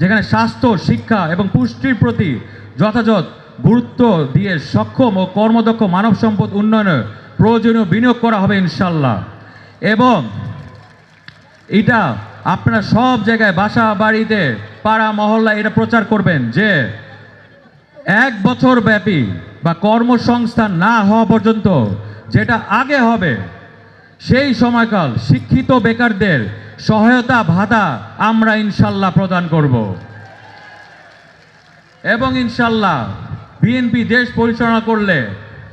যেখানে স্বাস্থ্য, শিক্ষা এবং পুষ্টির প্রতি যথাযথ গুরুত্ব দিয়ে সক্ষম ও কর্মদক্ষ মানব সম্পদ উন্নয়নে প্রয়োজনীয় বিনিয়োগ করা হবে ইনশাল্লাহ এবং এটা আপনারা সব জায়গায় বাসা বাড়িতে, পাড়া, মহল্লা এটা প্রচার করবেন যে এক বছর ব্যাপী বা কর্মসংস্থান না হওয়া পর্যন্ত যেটা আগে হবে, সেই সময়কাল শিক্ষিত বেকারদের সহায়তা ভাতা আমরা ইনশাল্লাহ প্রদান করব। এবং ইনশাল্লাহ বিএনপি দেশ পরিচালনা করলে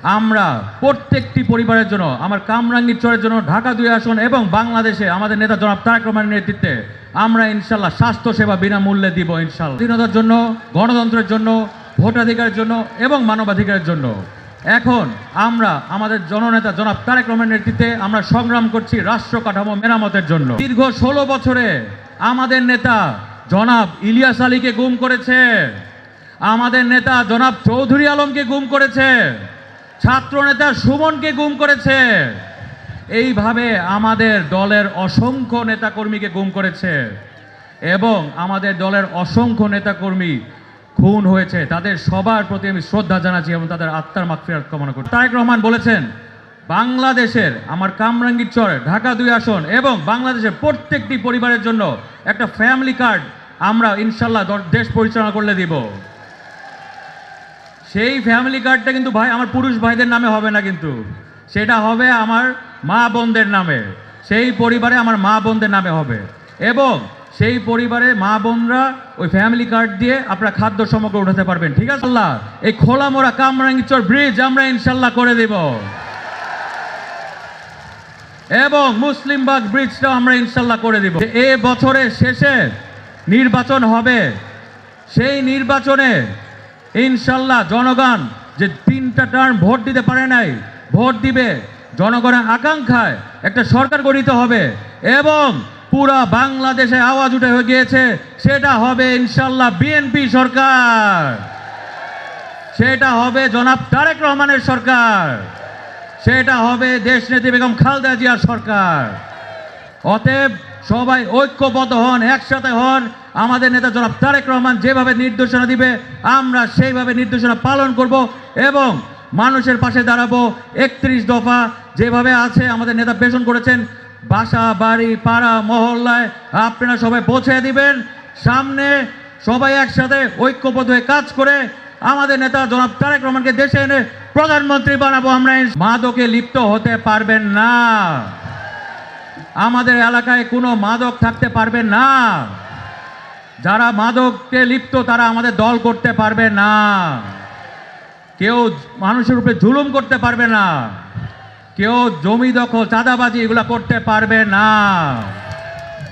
আমরা প্রত্যেকটি পরিবারের জন্য, আমার কামরাঙ্গীর চরের জন্য, ঢাকা দুই আসন এবং বাংলাদেশে আমাদের নেতা জনাব তারেক রহমানের নেতৃত্বে আমরা ইনশাল্লাহ স্বাস্থ্য সেবা বিনামূল্যে দিব ইনশাল্লাহ। স্বাধীনতার জন্য, গণতন্ত্রের জন্য, ভোটাধিকারের জন্য এবং মানবাধিকারের জন্য। এখন আমরা, আমাদের জননেতা জনাব তারেক রহমানের নেতৃত্বে আমরা সংগ্রাম করছি রাষ্ট্র কাঠামো মেরামতের জন্য। দীর্ঘ ষোলো বছরে আমাদের নেতা জনাব ইলিয়াস আলীকে গুম করেছে। আমাদের নেতা জনাব চৌধুরী আলমকে গুম করেছে। ছাত্র নেতা সুমনকে গুম করেছে। এইভাবে আমাদের দলের অসংখ্য নেতাকর্মীকে গুম করেছে। এবং আমাদের দলের অসংখ্য নেতাকর্মী খুন হয়েছে, তাদের সবার প্রতি আমি শ্রদ্ধা জানাচ্ছি এবং তাদের আত্মার মাগফিরাত কামনা করি তারেক রহমান বলেছেন, বাংলাদেশের, আমার কামরাঙ্গীর চর, ঢাকা দুই আসন এবং বাংলাদেশের প্রত্যেকটি পরিবারের জন্য একটা ফ্যামিলি কার্ড আমরা ইনশাল্লাহ দেশ পরিচালনা করলে দিব। সেই ফ্যামিলি কার্ডটা কিন্তু ভাই, আমার পুরুষ ভাইদের নামে হবে না কিন্তু। সেটা হবে আমার মা বোনদের নামে। সেই পরিবারে আমার মা বোনদের নামে হবে। এবং সেই পরিবারে মা বোনরা ওই ফ্যামিলি কার্ড দিয়ে আপনারা খাদ্য সমগ্র উঠাতে পারবেন। ঠিক আছে আল্লাহ? এই খোলা মোড়া কামরাঙ্গিচর ব্রিজ আমরা ইনশাল্লাহ করে দেব। এবং মুসলিমবাগ ব্রিজটাও আমরা ইনশাল্লাহ করে দিব। এ বছরের শেষে নির্বাচন হবে। সেই নির্বাচনে ইনশাল্লাহ জনগণ যে তিনটা টার্ম ভোট দিতে পারে নাই, ভোট দিবে। জনগণের আকাঙ্ক্ষায় একটা সরকার গঠিত হবে। এবং পুরা বাংলাদেশে আওয়াজ উঠে হয়ে গিয়েছে। সেটা হবে ইনশাল্লাহ বিএনপি সরকার। সেটা হবে জনাব তারেক রহমানের সরকার। সেটা হবে দেশ নেত্রী বেগম খালদা জিয়ার সরকার। অতএব সবাই ঐক্যবদ্ধ হন, একসাথে হন। আমাদের নেতা জনাব তারেক রহমান যেভাবে নির্দেশনা দিবে, আমরা সেইভাবে নির্দেশনা পালন করব এবং মানুষের পাশে দাঁড়াবো। একত্রিশ দফা যেভাবে আছে, আমাদের নেতা পেশন করেছেন। বাসা, বাড়ি, পাড়া, মহল্লায় আপনারা সবাই পৌঁছে দিবেন। সামনে সবাই একসাথে ঐক্যবদ্ধ হয়ে কাজ করে আমাদের নেতা জনাব তারেক রহমানকে দেশে এনে প্রধানমন্ত্রী বানাবো আমরা। মাদকে লিপ্ত হতে পারবেন না। আমাদের এলাকায় কোনো মাদক থাকতে পারবে না। যারা মাদককে লিপ্ত, তারা আমাদের দল করতে পারবে না। কেউ মানুষের উপরে জুলুম করতে পারবে না। কেউ জমি দখল, চাঁদাবাজি এগুলো করতে পারবে না।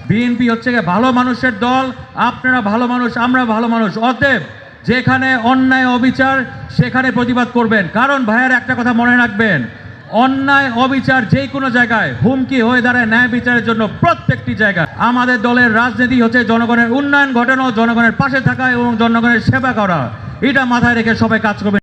বিএনপি হচ্ছে গিয়ে ভালো মানুষের দল, আপনারা ভালো মানুষ, আমরা ভালো মানুষ। অতএব যেখানে অন্যায় অবিচার, সেখানে প্রতিবাদ করবেন। কারণ ভাইয়ের একটা কথা মনে রাখবেন, অন্যায় অবিচার যে কোনো জায়গায়, হুমকি হয়ে দাঁড়ায় ন্যায় বিচারের জন্য প্রত্যেকটি জায়গায়। আমাদের দলের রাজনীতি হচ্ছে জনগণের উন্নয়ন ঘটানো জনগণের পাশে থাকা এবং জনগণের সেবা করা। এটা মাথায় রেখে সবাই কাজ করবে